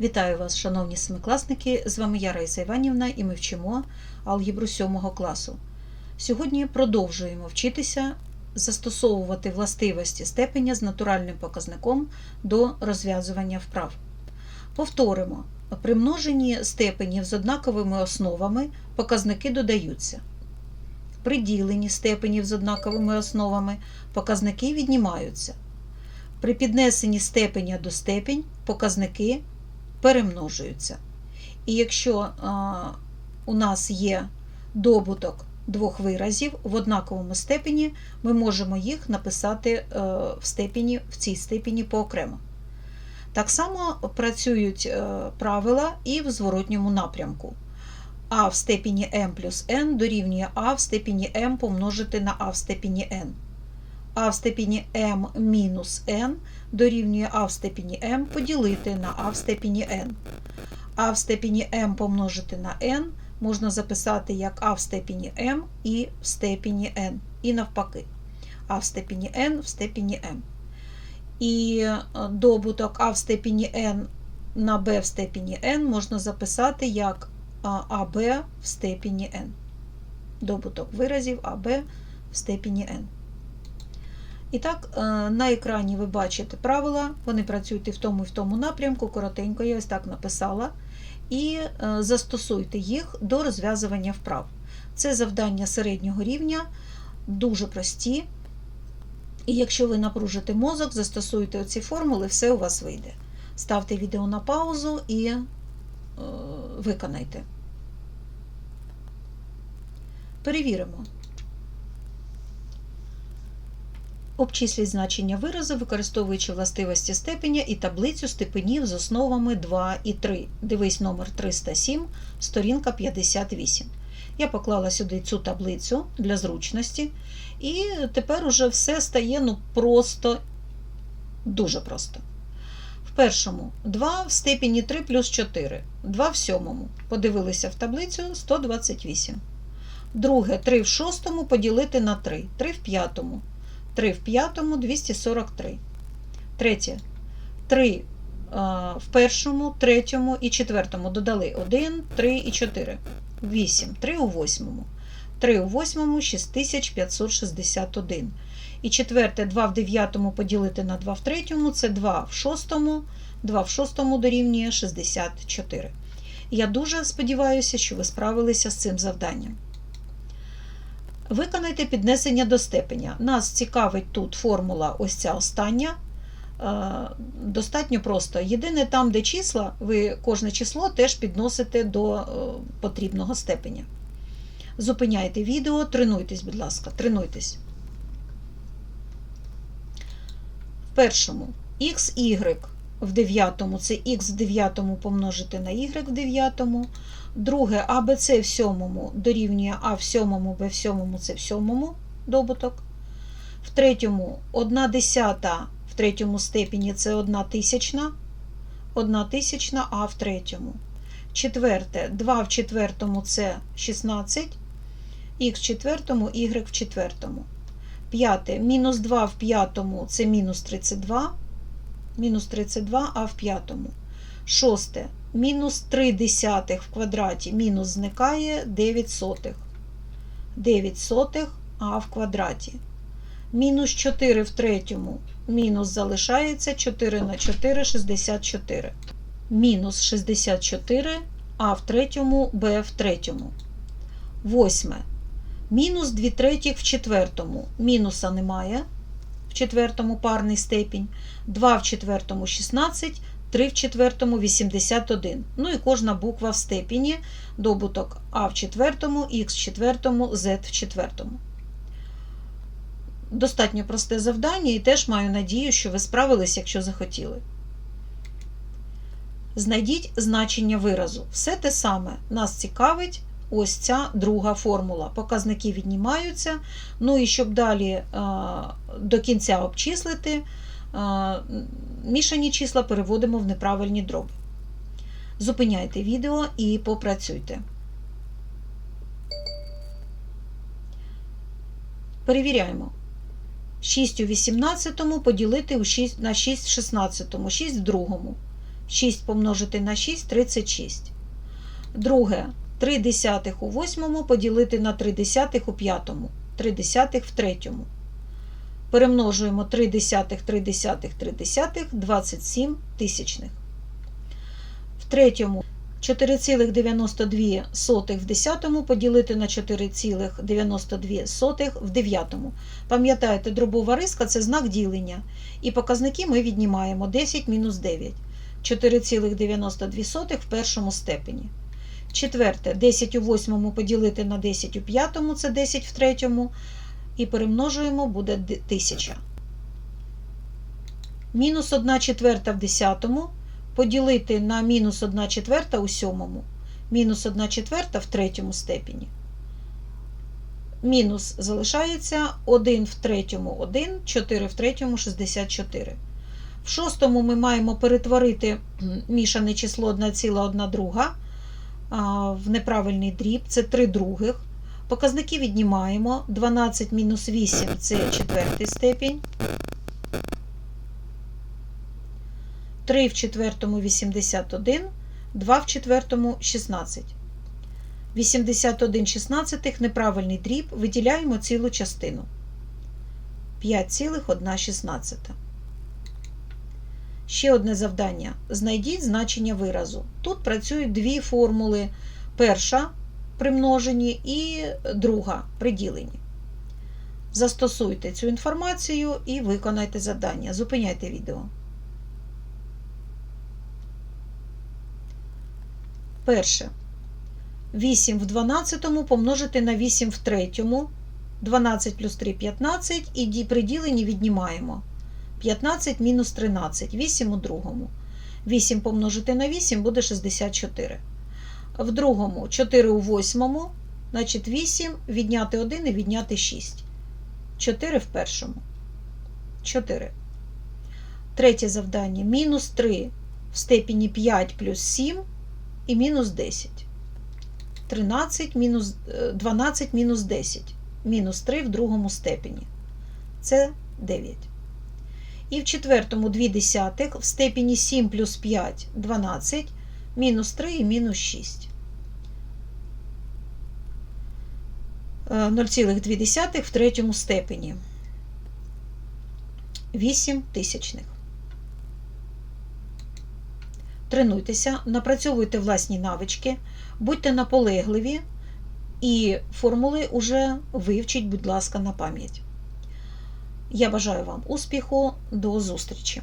Вітаю вас, шановні семикласники! З вами я Раїса Іванівна і ми вчимо алгебру 7 класу. Сьогодні продовжуємо вчитися застосовувати властивості степеня з натуральним показником до розв'язування вправ. Повторимо, при множенні степенів з однаковими основами показники додаються. При діленні степенів з однаковими основами показники віднімаються. При піднесенні степеня до степень показники перемножуються. І якщо а, у нас є добуток двох виразів в однаковому степені, ми можемо їх написати е, в, степені, в цій степені поокремо. Так само працюють е, правила і в зворотньому напрямку. А в степені m плюс n дорівнює а в степені m помножити на а в степені n. А в степені m мінус n дорівнює а в степені m поділити на а в степені n. А в степені m помножити на n можна записати як а в степені m і в степені n. І навпаки. А в степені n в степені m. І добуток а в степені n на b в степені n можна записати як АБ в степені n. Добуток виразів АБ в степені n. І так, на екрані ви бачите правила, вони працюють і в тому і в тому напрямку. Коротенько, я ось так написала. І застосуйте їх до розв'язування вправ. Це завдання середнього рівня, дуже прості. І якщо ви напружите мозок, застосуєте оці формули, все у вас вийде. Ставте відео на паузу і е, виконайте. Перевіримо. Обчисліть значення виразу, використовуючи властивості степеня і таблицю степенів з основами 2 і 3. Дивись номер 307, сторінка 58. Я поклала сюди цю таблицю для зручності, і тепер уже все стає ну, просто, дуже просто. В першому 2 в степені 3 плюс 4, 2 в сьомому. Подивилися в таблицю 128. Друге 3 в шостому поділити на 3, 3 в п'ятому. 3 в п'ятому 243. Третє. 3 в першому, третьому і четвертому додали 1, 3 і 4. 8. 3 у восьмому. 3 у восьмому 6561. І четверте 2 в дев'ятому поділити на 2 в третьому це 2 в шостому, 2 в шостому дорівнює 64. Я дуже сподіваюся, що ви справилися з цим завданням. Виконайте піднесення до степеня. Нас цікавить тут формула ось ця остання. Достатньо просто. Єдине там, де числа, ви кожне число теж підносите до потрібного степеня. Зупиняйте відео, тренуйтесь, будь ласка, тренуйтесь. В першому xy в дев'ятому це х в дев'ятому помножити на y в дев'ятому. Друге АБЦ в сьомому дорівнює А в сьомому, Б в сьомому це в сьомому добуток. В третьому 1 десята в третьому степені це 1 тисячна, 1 тисячна А в третьому. Четверте, 2 в четвертому це 16, х в четвертому, y в четвертому. П'яте, мінус 2 в п'ятому це мінус 32, мінус 32 А в п'ятому. Шосте, мінус 3 десятих в квадраті мінус зникає 9 сотих. 9 сотих А в квадраті. Мінус 4 в третьому, мінус залишається 4 на 4 64. Мінус 64 А в третьому, Б в третьому. Восьме. Мінус 2 третіх в четвертому. Мінуса немає. В четвертому парний степінь. 2 в четвертому 16, 3 в четвертому 81. Ну і кожна буква в степені. Добуток А в четвертому, Х в четвертому, Z в четвертому. Достатньо просте завдання, і теж маю надію, що ви справились, якщо захотіли. Знайдіть значення виразу. Все те саме нас цікавить ось ця друга формула. Показники віднімаються. Ну і щоб далі до кінця обчислити, мішані числа переводимо в неправильні дроби. Зупиняйте відео і попрацюйте. Перевіряємо. 6 у 18 поділити на 6 в 16, 6 в другому. 6 помножити на 6 36. Друге 3 десятих у восьмому поділити на 3 десятих у п'ятому. 3 десятих в третьому. Перемножуємо 3 десятих, 3 десятих, 3 десятих, 27 тисячних. В третьому 4,92 в десятому поділити на 4,92 в дев'ятому. Пам'ятаєте, дробова риска це знак ділення. І показники ми віднімаємо 10 мінус 9. 4,92 в першому степені. Четверте, 10 у восьмому поділити на 10 у п'ятому, це 10 в третьому. І перемножуємо, буде 1000. Мінус 1 четверта в десятому поділити на мінус 1 четверта у сьомому. Мінус 1 четверта в третьому степені. Мінус залишається 1 в третьому 1, 4 в третьому 64. В шостому ми маємо перетворити мішане число 1,1 друга в неправильний дріб, це 3 других. Показники віднімаємо. 12 мінус 8 це четвертий степінь. 3 в четвертому 81, 2 в четвертому 16. 81 шістнадцятих неправильний дріб виділяємо цілу частину. 5,1 Ще одне завдання. Знайдіть значення виразу. Тут працюють дві формули. Перша при множенні і друга при діленні. Застосуйте цю інформацію і виконайте завдання. Зупиняйте відео. Перше. 8 в 12 помножити на 8 в 3. 12 плюс 3 15 і при діленні віднімаємо. 15 мінус 13, 8 у другому. 8 помножити на 8 буде 64. В другому 4 у восьмому, значить 8, відняти 1 і відняти 6. 4 в першому. 4. Третє завдання. Мінус 3 в степені 5 плюс 7 і мінус 10. 13 мінус 12 мінус 10. Мінус 3 в другому степені. Це 9. І в четвертому 2 десятих в степені 7 плюс 5 12, мінус 3 і мінус 6. 0,2 в третьому степені. 8 тисячних. Тренуйтеся, напрацьовуйте власні навички, будьте наполегливі і формули уже вивчіть, будь ласка, на пам'ять. Я бажаю вам успіху, до зустрічі!